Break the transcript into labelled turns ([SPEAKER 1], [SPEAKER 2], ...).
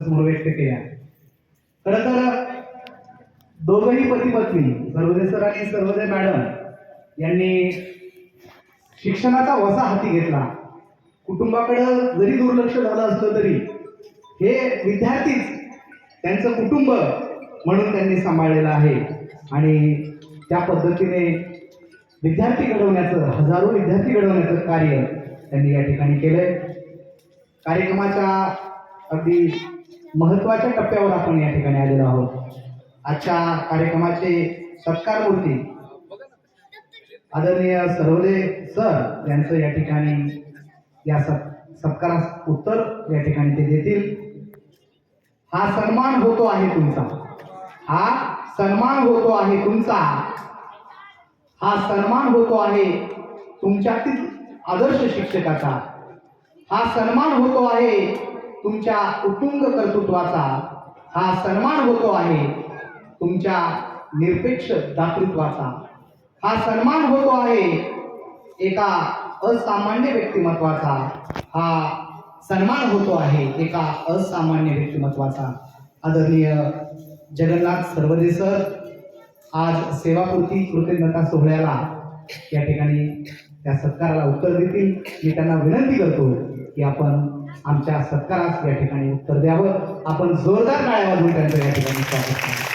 [SPEAKER 1] समोर व्यक्त खर तर दोघंही पती पत्नी सर्वोदय सर आणि सर्वोदय मॅडम यांनी शिक्षणाचा वसा हाती घेतला. कुटुंबाकडं जरी दुर्लक्ष झालं असलं तरी हे विद्यार्थीच त्यांचं कुटुंब म्हणून त्यांनी सांभाळलेलं आहे. आणि त्या पद्धतीने विद्यार्थी घडवण्याचं हजारो विद्यार्थी घडवण्याचं कार्य त्यांनी या ठिकाणी केलंय. कार्यक्रमाच्या अगदी महत्त्वाच्या टप्प्यावर आपण या ठिकाणी आलेलो आहोत. आजच्या कार्यक्रमाचे सत्कार मूर्ती आदरणीय सर्वदे सर यांचं या ठिकाणी या सत्कारास उत्तर या ठिकाणी ते देतील. हा सन्मान होतो आहे तुमचा. हा सन्मान होतो आहे तुमचा. हा सन्मान होतो आहे तुमच्यातील आदर्श शिक्षकाचा. हा सन्मान होतो आहे तुमच्या कुटुंब कर्तृत्वाचा हा सन्मान होतो आहे. तुमच्या निरपेक्ष दातृत्वाचा हा सन्मान होतो आहे. एका असामान्य व्यक्तिमत्वाचा हा सन्मान होतो आहे. एका असामान्य व्यक्तिमत्वाचा. आदरणीय जगन्नाथ सर्वदे सर आज सेवापूर्ती कृतज्ञता सोहळ्याला या ठिकाणी त्या सत्काराला उत्तर देतील. मी त्यांना विनंती करतो की आपण आमच्या सत्कारास या ठिकाणी उत्तर द्यावं. आपण जोरदार टाळ्या वाजवून त्यांचं या ठिकाणी स्वागत